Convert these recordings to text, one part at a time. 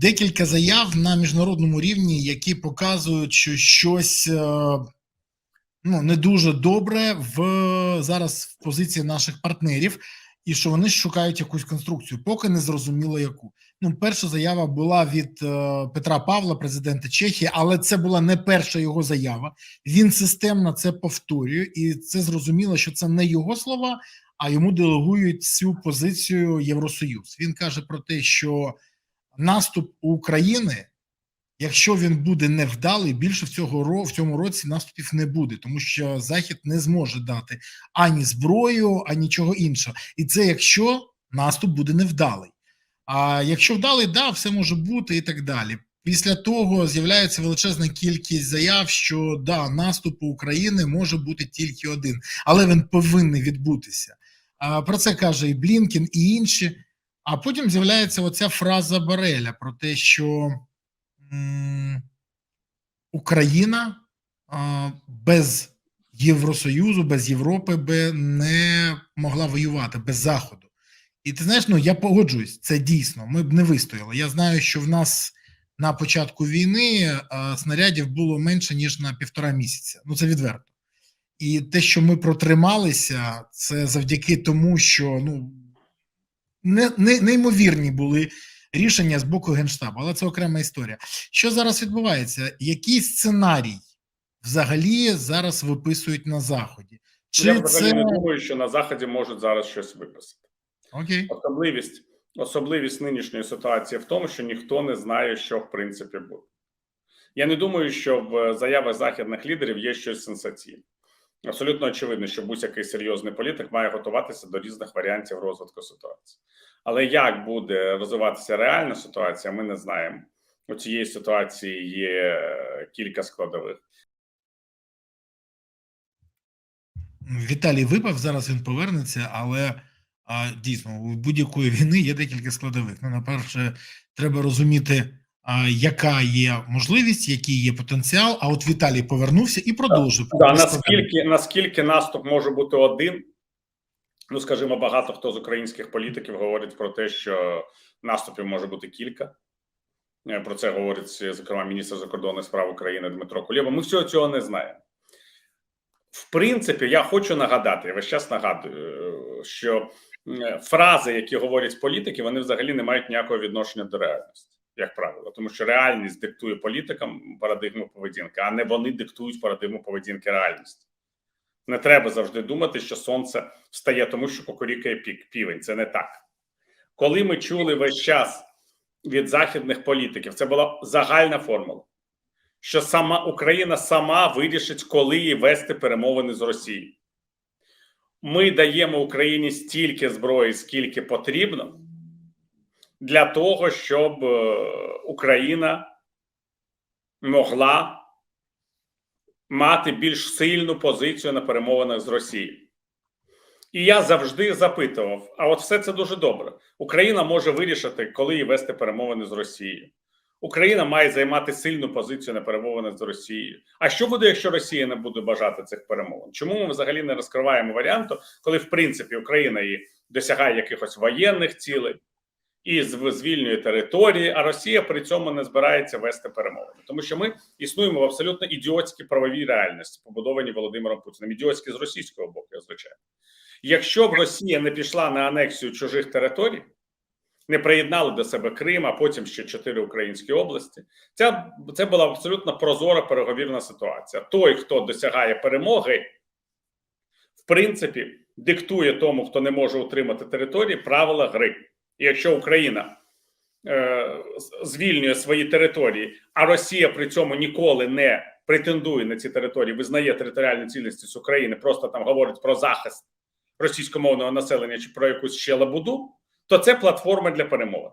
декілька заяв на міжнародному рівні, які показують, що щось е, ну, не дуже добре в зараз в позиції наших партнерів, і що вони шукають якусь конструкцію, поки не зрозуміло яку. Ну, перша заява була від е, Петра Павла, президента Чехії, але це була не перша його заява. Він системно це повторює, і це зрозуміло, що це не його слова, а йому делегують цю позицію Євросоюз. Він каже про те, що наступ України, якщо він буде невдалий, більше в цього в цьому році наступів не буде, тому що Захід не зможе дати ані зброю, ані чого іншого. І це якщо наступ буде невдалий. А якщо вдалий, да, все може бути і так далі. Після того з'являється величезна кількість заяв, що да, наступу України може бути тільки один, але він повинен відбутися. Про це каже і Блінкін, і інші. А потім з'являється оця фраза Бареля про те, що Україна без Євросоюзу, без Європи би не могла воювати без Заходу. І ти знаєш, ну я погоджуюсь, це дійсно. Ми б не вистояли. Я знаю, що в нас на початку війни снарядів було менше ніж на півтора місяця. Ну це відверто. І те, що ми протрималися, це завдяки тому, що ну не, не, неймовірні були рішення з боку генштабу, але це окрема історія. Що зараз відбувається? Який сценарій взагалі зараз виписують на заході? Я Чи взагалі це не думаю, що на заході можуть зараз щось виписати. окей? Особливість, особливість нинішньої ситуації в тому, що ніхто не знає, що в принципі буде. Я не думаю, що в заявах західних лідерів є щось сенсаційне. Абсолютно очевидно, що будь-який серйозний політик має готуватися до різних варіантів розвитку ситуації. Але як буде розвиватися реальна ситуація, ми не знаємо. У цієї ситуації є кілька складових. Віталій випав зараз. Він повернеться, але а, дійсно у будь-якої війни є декілька складових. Ну, на перше, треба розуміти, яка є можливість, який є потенціал. А от Віталій повернувся і продовжив. Да, наскільки, наскільки наступ може бути один? Ну, скажімо, багато хто з українських політиків говорить про те, що наступів може бути кілька. Е, Про це говорить, зокрема, міністр закордонних справ України Дмитро Кулєба. Ми всього цього не знаємо. В принципі, я хочу нагадати, я весь час нагадую, що е, фрази, які говорять політики, вони взагалі не мають ніякого відношення до реальності, як правило, тому що реальність диктує політикам парадигму поведінки, а не вони диктують парадигму поведінки реальності. Не треба завжди думати, що сонце встає тому, що кукурікає пік півень. Це не так. Коли ми чули весь час від західних політиків, це була загальна формула, що сама Україна сама вирішить, коли їй вести перемовини з Росією. Ми даємо Україні стільки зброї, скільки потрібно, для того, щоб е, Україна могла мати більш сильну позицію на перемовинах з Росією. І я завжди запитував: а от все це дуже добре. Україна може вирішити, коли їй вести перемовини з Росією. Україна має займати сильну позицію на перемовинах з Росією. А що буде, якщо Росія не буде бажати цих перемовин? Чому ми взагалі не розкриваємо варіанту, коли в принципі Україна і досягає якихось воєнних цілей і звільнює території, а Росія при цьому не збирається вести перемовини, тому що ми існуємо в абсолютно ідіотській правовій реальності, побудовані Володимиром Путіним. Ідіотські з російського боку, звичайно. Якщо б Росія не пішла на анексію чужих територій, не приєднали до себе Крим, а потім ще чотири українські області. Ця це була абсолютно прозора переговірна ситуація. Той, хто досягає перемоги, в принципі, диктує тому, хто не може утримати території, правила гри. Якщо Україна е, звільнює свої території, а Росія при цьому ніколи не претендує на ці території, визнає територіальну цілісність України, просто там говорить про захист російськомовного населення чи про якусь ще лабуду, то це платформа для перемовин.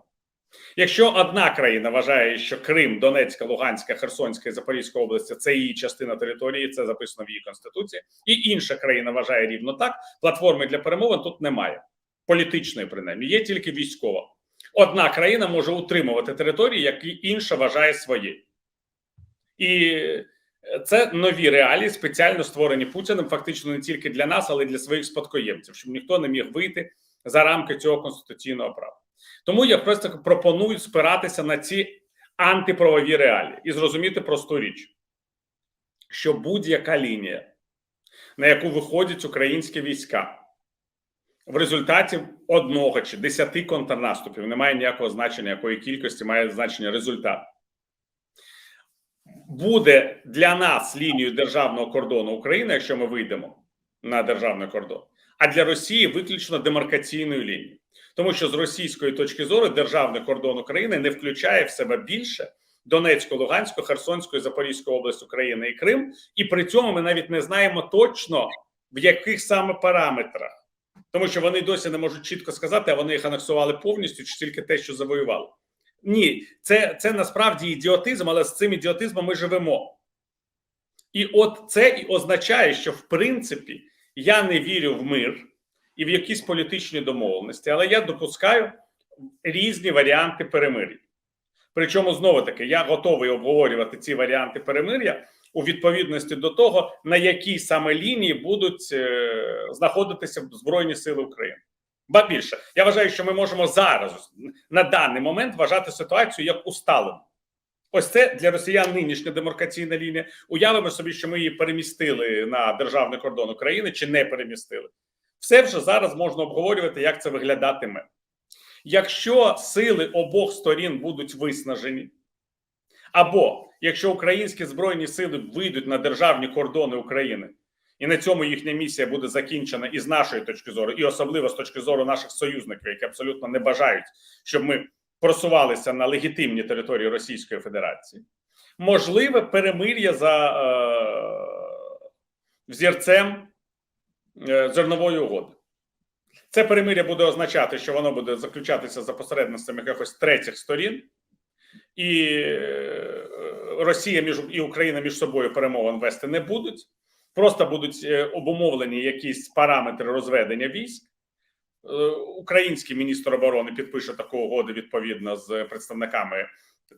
Якщо одна країна вважає, що Крим, Донецька, Луганська, Херсонська і Запорізька області це її частина території, це записано в її конституції, і інша країна вважає рівно так, платформи для перемовин тут немає. Політичної, принаймні, є тільки військова. Одна країна може утримувати території, які інша вважає своєю. І це нові реалії, спеціально створені Путіним, фактично не тільки для нас, але й для своїх спадкоємців, щоб ніхто не міг вийти за рамки цього конституційного права. Тому я просто пропоную спиратися на ці антиправові реалії і зрозуміти просту річ, що будь-яка лінія, на яку виходять українські війська, в результаті одного чи десяти контрнаступів немає ніякого значення, якої кількості має значення результат. Буде для нас лінією державного кордону України, якщо ми вийдемо на державний кордон, а для Росії виключно демаркаційною лінією. Тому що з російської точки зору державний кордон України не включає в себе більше Донецьку, Луганську, Херсонську, Запорізьку область України і Крим, і при цьому ми навіть не знаємо точно в яких саме параметрах, тому що вони досі не можуть чітко сказати, а вони їх анексували повністю чи тільки те, що завоювали. Ні, це, це насправді ідіотизм, але з цим ідіотизмом ми живемо. І от це і означає, що в принципі я не вірю в мир і в якісь політичні домовленості, але я допускаю різні варіанти перемир'я. Причому знову таки я готовий обговорювати ці варіанти перемир'я у відповідності до того, на якій саме лінії будуть е, знаходитися Збройні Сили України. Ба більше, я вважаю, що ми можемо зараз на даний момент вважати ситуацію як усталену. Ось це для росіян нинішня демаркаційна лінія. Уявимо собі, що ми її перемістили на державний кордон України чи не перемістили. Все вже зараз можна обговорювати, як це виглядатиме. Якщо сили обох сторін будуть виснажені, або якщо українські збройні сили вийдуть на державні кордони України, і на цьому їхня місія буде закінчена і з нашої точки зору, і особливо з точки зору наших союзників, які абсолютно не бажають, щоб ми просувалися на легітимні території Російської Федерації, можливе перемир'я за е, взірцем е, зернової угоди. Це перемир'я буде означати, що воно буде заключатися за посередництвом якихось третіх сторін, і е, Росія між і Україна між собою перемовин вести не будуть. Просто будуть е, обумовлені якісь параметри розведення військ. Е, Український міністр оборони підпише таку угоду відповідно з представниками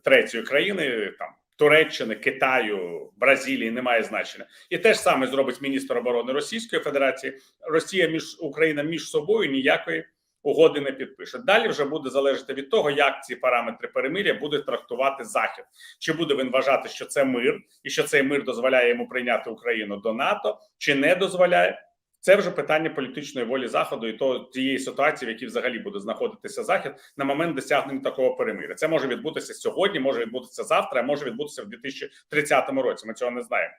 третьої країни, там Туреччини, Китаю, Бразилії немає значення, і те ж саме зробить міністр оборони Російської Федерації. Росія між Україна між собою ніякої угоди не підпише. Далі вже буде залежати від того, як ці параметри перемир'я буде трактувати Захід. Чи буде він вважати, що це мир, і що цей мир дозволяє йому прийняти Україну до НАТО, чи не дозволяє. Це вже питання політичної волі заходу і то тієї ситуації, в якій взагалі буде знаходитися захід на момент досягнення такого перемиря. Це може відбутися сьогодні, може відбутися завтра, а може відбутися в 2030 році. Ми цього не знаємо.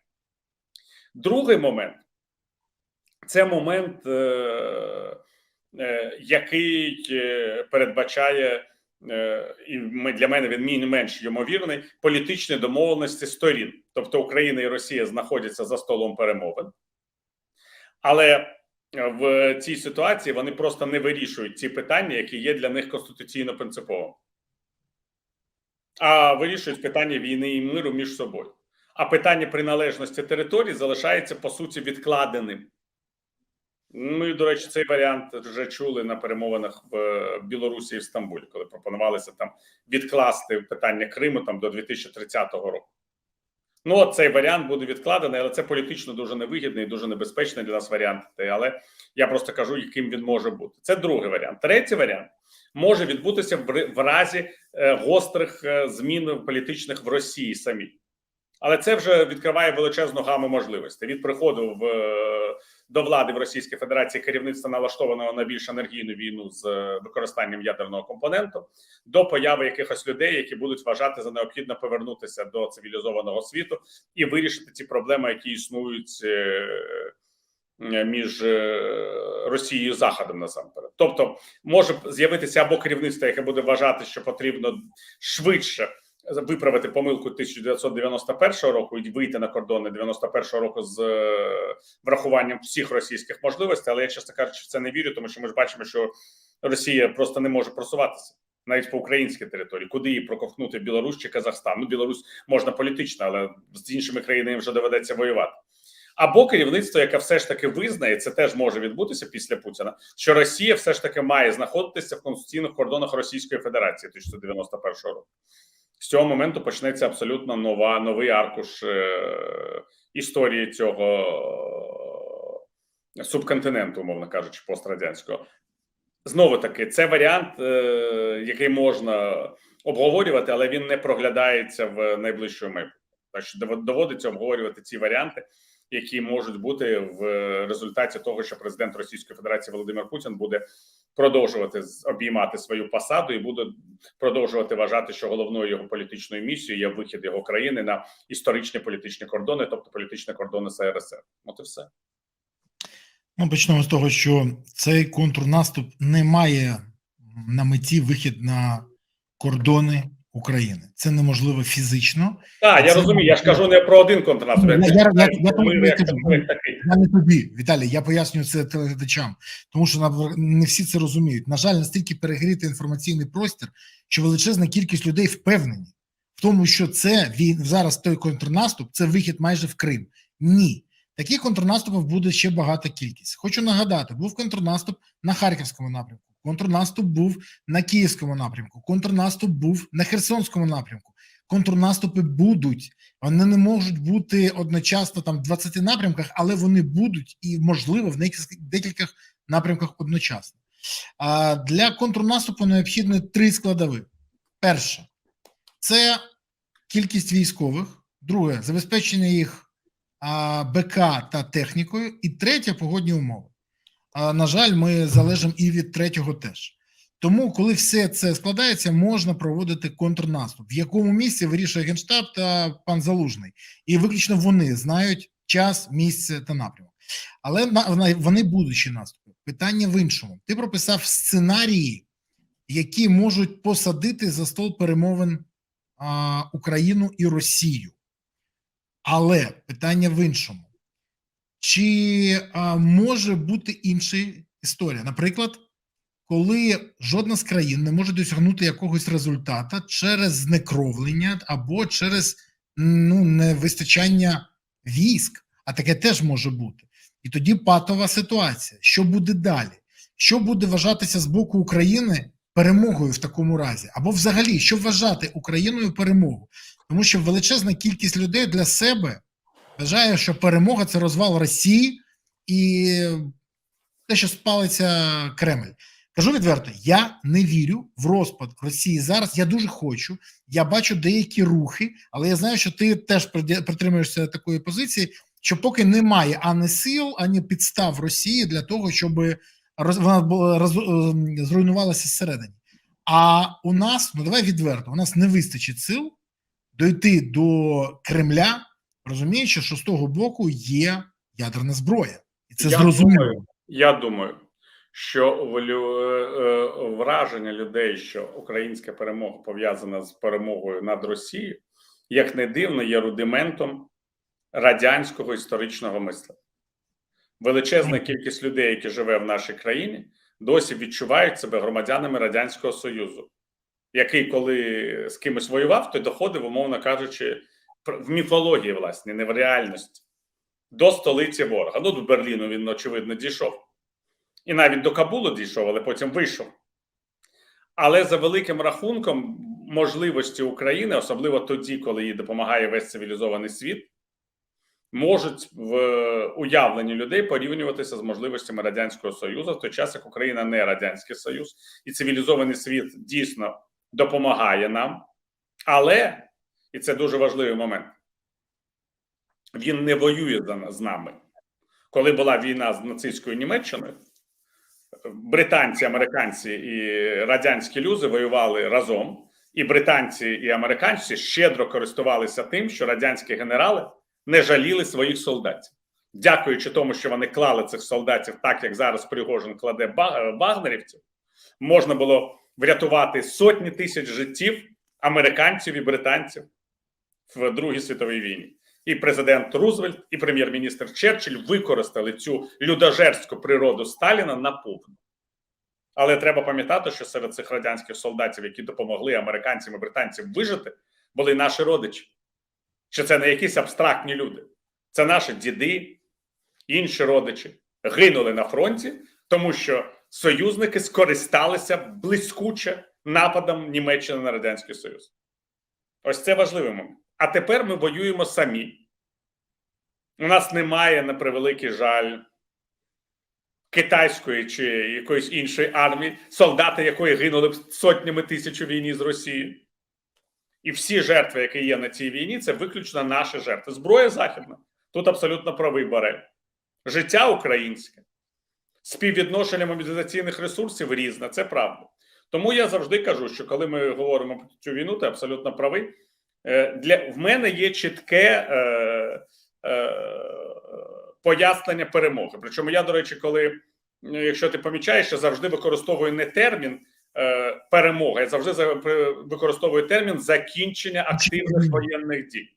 Другий момент це момент, е, який е, передбачає. е, І для мене він менш ймовірний політичні домовленості сторін, тобто Україна і Росія знаходяться за столом перемовин. Але в цій ситуації вони просто не вирішують ці питання, які є для них конституційно принциповими, а вирішують питання війни і миру між собою. А питання приналежності території залишається по суті відкладеним. Ми, до речі, цей варіант вже чули на перемовинах в Білорусі і в Стамбулі, коли пропонувалося там відкласти питання Криму там до 2030 року. Ну, от цей варіант буде відкладений, але це політично дуже невигідний і дуже небезпечний для нас варіант. Але я просто кажу, яким він може бути. Це другий варіант. Третій варіант може відбутися в разі е, гострих е, змін політичних в Росії самій. Але це вже відкриває величезну гаму можливостей. Від приходу в до влади в Російській Федерації керівництва налаштованого на більш енергійну війну з використанням ядерного компоненту до появи якихось людей, які будуть вважати за необхідно повернутися до цивілізованого світу і вирішити ці проблеми, які існують між Росією і Заходом насамперед. Тобто може з'явитися або керівництво, яке буде вважати, що потрібно швидше виправити помилку 1991 року і вийти на кордони 91 року з врахуванням всіх російських можливостей. Але я чесно кажучи, в це не вірю, тому що ми ж бачимо, що Росія просто не може просуватися навіть по українській території, куди її проковтнути Білорусь чи Казахстан. Ну Білорусь можна політично, але з іншими країнами вже доведеться воювати. Або керівництво, яке все ж таки визнає, це теж може відбутися після Путіна, що Росія все ж таки має знаходитися в конституційних кордонах Російської Федерації 1991 року. З цього моменту почнеться абсолютно нова новий аркуш е, історії цього субконтиненту, умовно кажучи, пострадянського. знову таки, це варіант, е, який можна обговорювати, але він не проглядається в найближчому майбутньому. Так що доводиться обговорювати ці варіанти, які можуть бути в результаті того, що президент Російської Федерації Володимир Путін буде продовжувати обіймати свою посаду і буде продовжувати вважати, що головною його політичною місією є вихід його країни на історичні політичні кордони, тобто політичні кордони СРСР. От і все. Ну, почнемо з того, що цей контрнаступ не має на меті вихід на кордони України. Це неможливо фізично. Так, я Це- розумію. Я ж кажу не про один контрнаступ. Я- не тобі, Віталій, я пояснюю це телеглядачам, тому що не всі це розуміють. На жаль, настільки перегрітий інформаційний простір, що величезна кількість людей впевнені в тому, що це він зараз той контрнаступ, це вихід майже в Крим. Ні. Таких контрнаступів буде ще багата кількість. Хочу нагадати: був контрнаступ на Харківському напрямку, контрнаступ був на Київському напрямку, контрнаступ був на Херсонському напрямку. Контрнаступи будуть. Вони не можуть бути одночасно там в 20 напрямках, але вони будуть і можливо в декілька- напрямках одночасно. А для контрнаступу необхідно три складові: перше це кількість військових, друге забезпечення їх БК та технікою, і третє погодні умови. А, на жаль, ми залежимо і від третього теж. Тому, коли все це складається, можна проводити контрнаступ, в якому місці вирішує генштаб та пан Залужний, і виключно вони знають час, місце та напрямок. Але вони будучі наступи. Питання в іншому. Ти прописав сценарії, які можуть посадити за стол перемовин а, Україну і Росію. Але питання в іншому: чи а, може бути інша історія? Наприклад, коли жодна з країн не може досягнути якогось результата через знекровлення або через ну невистачання військ, а таке теж може бути. І тоді патова ситуація. Що буде далі? Що буде вважатися з боку України перемогою в такому разі? Або взагалі, що вважати Україною перемогу? Тому що величезна кількість людей для себе вважає, що перемога це розвал Росії і те, що спалиться Кремль. Кажу відверто, я не вірю в розпад Росії зараз. Я дуже хочу. Я бачу деякі рухи, але я знаю, що ти теж притримуєшся такої позиції, що поки немає ані сил, ані підстав Росії для того, щоб вона була ем, зруйнувалася зсередині. А у нас, ну давай відверто, у нас не вистачить сил дойти до Кремля, розуміючи, що з того боку є ядерна зброя, і це Я зрозуміло. думаю, Я думаю, що е, е, враження людей, що українська перемога пов'язана з перемогою над Росією, як не дивно, є рудиментом радянського історичного мислення. Величезна кількість людей, які живе в нашій країні, досі відчувають себе громадянами Радянського Союзу, який, коли з кимось воював, той доходив, умовно кажучи, в міфології, власне, не в реальності, до столиці ворога. Ну, до Берліну він, очевидно, дійшов. І навіть до Кабулу дійшов, але потім вийшов. Але за великим рахунком, можливості України, особливо тоді, коли їй допомагає весь цивілізований світ, можуть в уявленні людей порівнюватися з можливостями Радянського Союзу, в той час як Україна не Радянський Союз, і цивілізований світ дійсно допомагає нам. Але, і це дуже важливий момент, він не воює з нами. Коли була війна з нацистською Німеччиною, британці, американці і радянські люзи воювали разом, і британці і американці щедро користувалися тим, що радянські генерали не жаліли своїх солдатів. Дякуючи тому, що вони клали цих солдатів так, як зараз Пригожин кладе вагнерівців, можна було врятувати сотні тисяч життів американців і британців в Другій світовій війні. І президент Рузвельт, і прем'єр-міністр Черчилль використали цю людожерську природу Сталіна наповну. Але треба пам'ятати, що серед цих радянських солдатів, які допомогли американцям і британцям вижити, були наші родичі. Що це не якісь абстрактні люди, це наші діди, інші родичі гинули на фронті, тому що союзники скористалися блискуче нападом Німеччини на Радянський Союз. Ось це важливий момент. А тепер ми воюємо самі. У нас немає, на превеликий жаль, китайської чи якоїсь іншої армії, солдати якої гинули сотнями тисяч у війні з Росією. І всі жертви, які є на цій війні, це виключно наші жертви. Зброя західна. Тут абсолютно правий Барель. Життя українське, співвідношення мобілізаційних ресурсів різне, це правда. Тому я завжди кажу, що коли ми говоримо про цю війну, ти абсолютно правий. Е, Для в мене є чітке е, е, пояснення перемоги. Причому я, до речі, коли, е, якщо ти помічаєш, я завжди використовую не термін е, перемога, я завжди використовую термін закінчення активних воєнних дій.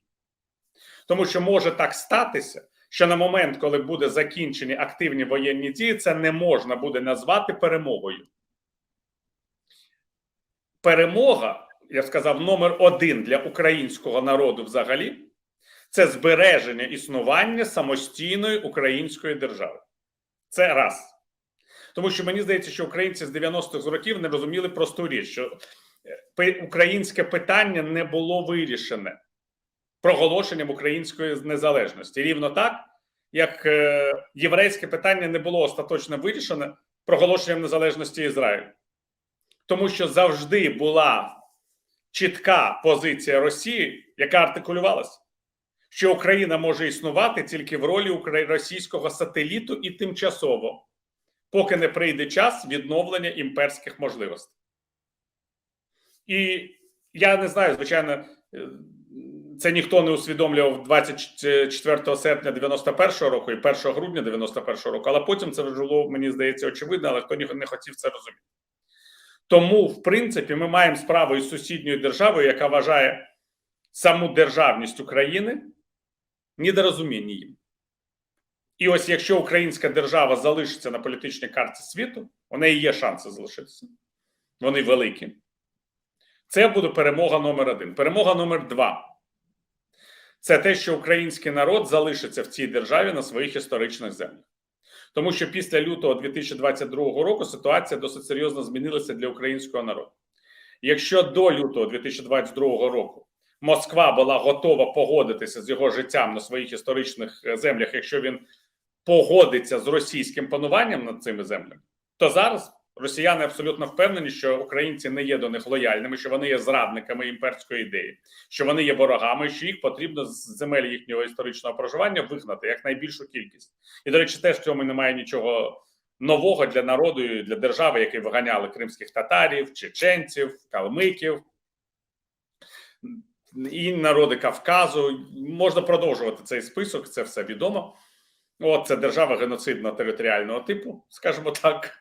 Тому що може так статися, що на момент, коли буде закінчені активні воєнні дії, це не можна буде назвати перемогою. Перемога, я сказав, номер один для українського народу взагалі це збереження існування самостійної української держави. Це раз. Тому що мені здається, що українці з 90-х років не розуміли просту річ, що е, українське питання не було вирішене проголошенням української незалежності. Рівно так, як е, єврейське питання не було остаточно вирішене проголошенням незалежності Ізраїлю. Тому що завжди була чітка позиція Росії, яка артикулювалася, що Україна може існувати тільки в ролі російського сателіту і тимчасово, поки не прийде час відновлення імперських можливостей. І я не знаю, звичайно, е, це ніхто не усвідомлював 24 серпня 91-го року і 1 грудня 91-го року, але потім це вже було, мені здається, очевидно, але хто не хотів це розуміти. Тому, в принципі, ми маємо справу із сусідньою державою, яка вважає саму державність України недорозумінням. І ось якщо українська держава залишиться на політичній карті світу, у неї є шанси залишитися. Вони великі. Це буде перемога номер один. Перемога номер два це те, що український народ залишиться в цій державі на своїх історичних землях. Тому що після лютого 2022 року ситуація досить серйозно змінилася для українського народу. Якщо до лютого 2022 року Москва була готова погодитися з його життям на своїх історичних е, землях, якщо він погодиться з російським пануванням над цими землями, то зараз росіяни абсолютно впевнені, що українці не є до них лояльними, що вони є зрадниками імперської ідеї, що вони є ворогами, що їх потрібно з земель їхнього історичного проживання вигнати як найбільшу кількість. І до речі, теж в цьому немає нічого нового для народу і для держави, які виганяли кримських татарів, чеченців, калмиків. І народи Кавказу можна продовжувати цей список, це все відомо. От це держава геноцидно територіального типу, скажімо так.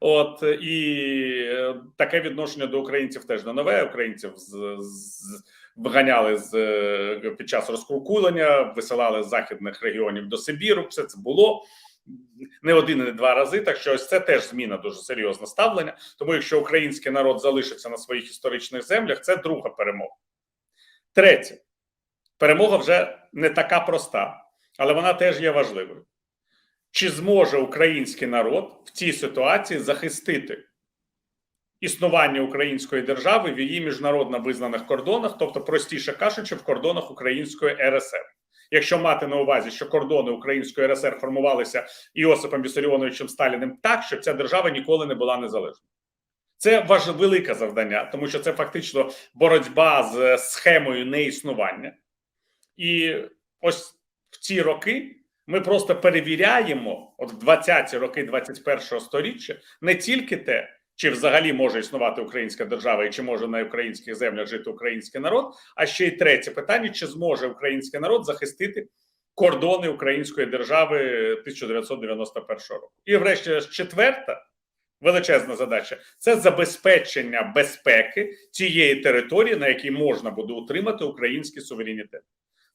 От і е, таке відношення до українців теж не нове. Українців з, з виганяли з е, під час розкуркулення, висилали з західних регіонів до Сибіру. Все це було не один, і не два рази. Так що ось це теж зміна дуже серйозне ставлення. Тому, якщо український народ залишиться на своїх історичних землях, це друга перемога. Третє, перемога вже не така проста, але вона теж є важливою. Чи зможе український народ в цій ситуації захистити існування української держави в її міжнародно визнаних кордонах, тобто, простіше кажучи, в кордонах Української РСР? Якщо мати на увазі, що кордони Української РСР формувалися Іосипом Вісаріоновичем Сталіним так, щоб ця держава ніколи не була незалежною. Це важ велике завдання, тому що це фактично боротьба з схемою неіснування. І ось в ці роки ми просто перевіряємо, от в 20-ті роки 21-го сторіччя, не тільки те, чи взагалі може існувати українська держава і чи може на українських землях жити український народ, а ще й третє питання: чи зможе український народ захистити кордони української держави 1991 року? І, врешті, четверта величезна задача це забезпечення безпеки цієї території, на якій можна буде утримати український суверенітет.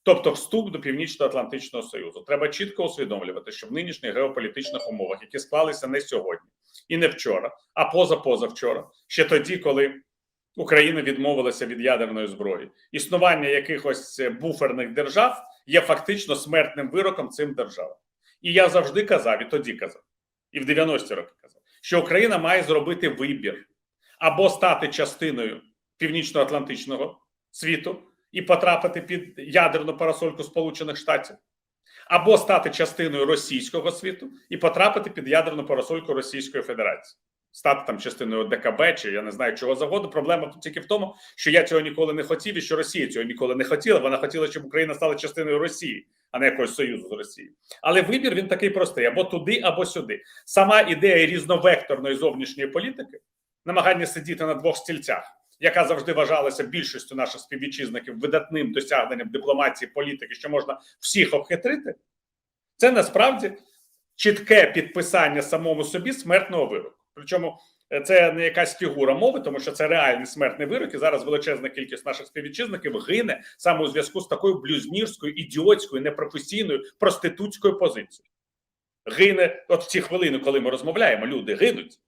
Тобто, вступ до Північно-Атлантичного Союзу треба чітко усвідомлювати, що в нинішніх геополітичних умовах, які склалися не сьогодні і не вчора, а поза-позавчора, ще тоді, коли Україна відмовилася від ядерної зброї, існування якихось буферних держав є фактично смертним вироком цим державам. І я завжди казав, і тоді казав, і в 90-ті роки казав, що Україна має зробити вибір або стати частиною північно-атлантичного світу і потрапити під ядерну парасольку Сполучених Штатів, або стати частиною російського світу і потрапити під ядерну парасольку Російської Федерації, стати там частиною ДКБ чи я не знаю чого завгодно. Проблема тут тільки в тому, що я цього ніколи не хотів, і що Росія цього ніколи не хотіла. Вона хотіла, щоб Україна стала частиною Росії, а не якогось союзу з Росією. Але вибір він такий простий: або туди, або сюди. Сама ідея різновекторної зовнішньої політики, намагання сидіти на двох стільцях. Яка завжди вважалася більшістю наших співвітчизників видатним досягненням дипломатії політики, що можна всіх обхитрити, це насправді чітке підписання самому собі смертного вироку. Причому е, це не якась фігура мови, тому що це реальний смертний вирок. І зараз величезна кількість наших співвітчизників гине саме у зв'язку з такою блюзнірською, ідіотською, непрофесійною проститутською позицією. Гине, от в ці хвилини, коли ми розмовляємо, люди гинуть.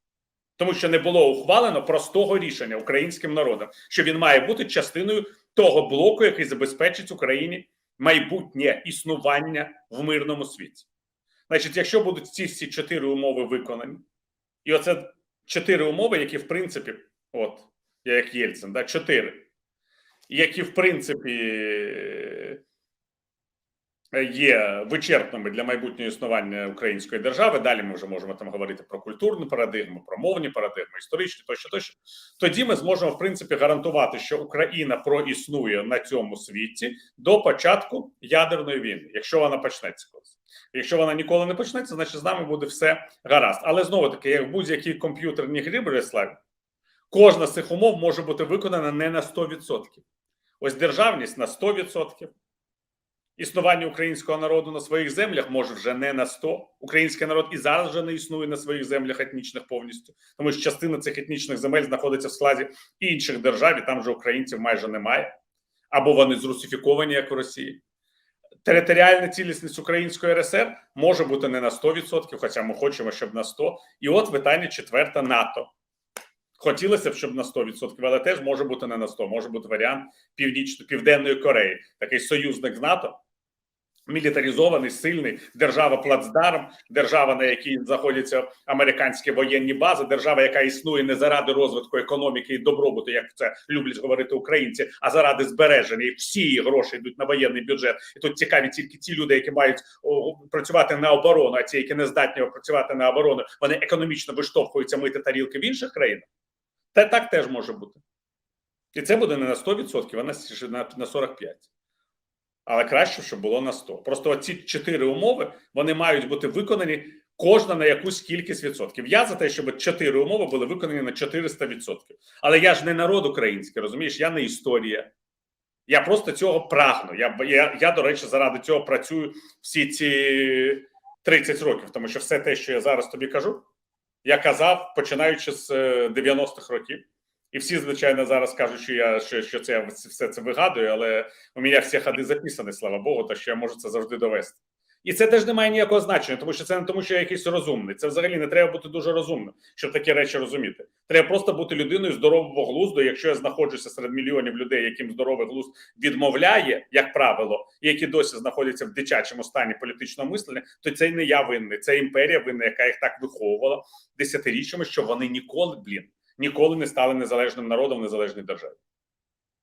Тому що не було ухвалено простого рішення українським народом, що він має бути частиною того блоку, який забезпечить Україні майбутнє існування в мирному світі. Значить, якщо будуть ці всі чотири умови виконані, і оце чотири умови, які в принципі, от я як Єльцин, да, чотири, які в принципі є вичерпними для майбутнього існування української держави. Далі ми вже можемо там говорити про культурну парадигму, про мовні парадигми, історичні тощо, тощо. Тоді ми зможемо в принципі гарантувати, що Україна проіснує на цьому світі до початку ядерної війни, якщо вона почнеться колись. Якщо вона ніколи не почнеться, значить з нами буде все гаразд. Але знову таки, як будь-якій комп'ютерній грі Бориславі, кожна з цих умов може бути виконана не на 100%. Ось державність на 100%. Існування українського народу на своїх землях може вже не на 100. Український народ і зараз вже не існує на своїх землях етнічних повністю, тому що частина цих етнічних земель знаходиться в складі інших держав, і там вже українців майже немає, або вони зрусифіковані, як в Росії. Територіальна цілісність Української РСР може бути не на 100%, хоча ми хочемо, щоб на 100%. І от питання четверте НАТО. Хотілося б, щоб на 100%, але теж може бути не на 100%. Може бути варіант Північно-Південної Кореї, такий союзник з НАТО, мілітаризований, сильний, держава плацдарм, держава, на якій знаходяться американські воєнні бази, держава, яка існує не заради розвитку економіки і добробуту, як це люблять говорити українці, а заради збереження. І всі гроші йдуть на воєнний бюджет. І тут цікаві тільки ті люди, які мають працювати на оборону, а ті, які не здатні працювати на оборону, вони економічно виштовхуються мити тарілки в інших країнах. Та так теж може бути. І це буде не на 100%, а на 45%. Але краще, щоб було на 100. Просто ці чотири умови вони мають бути виконані кожна на якусь кількість відсотків. Я за те, щоб чотири умови були виконані на 400%. Але я ж не народ український, розумієш? Я не історія. Я просто цього прагну. Я, я, я, до речі, заради цього працюю всі ці 30 років, тому що все те, що я зараз тобі кажу, я казав, починаючи з 90-х років. І всі, звичайно, зараз кажуть, що я що, що це я все це вигадую, але у мене всі ходи записані, слава Богу, то що я можу це завжди довести. І це теж не має ніякого значення, тому що це не тому, що я якийсь розумний. Це взагалі не треба бути дуже розумним, щоб такі речі розуміти. Треба просто бути людиною здорового глузду. Якщо я знаходжуся серед мільйонів людей, яким здоровий глузд відмовляє, як правило, і які досі знаходяться в дитячому стані політичного мислення, то це не я винний, це імперія винна, яка їх так виховувала десятиріччями, що вони ніколи, блін, ніколи не стали незалежним народом в незалежній державі.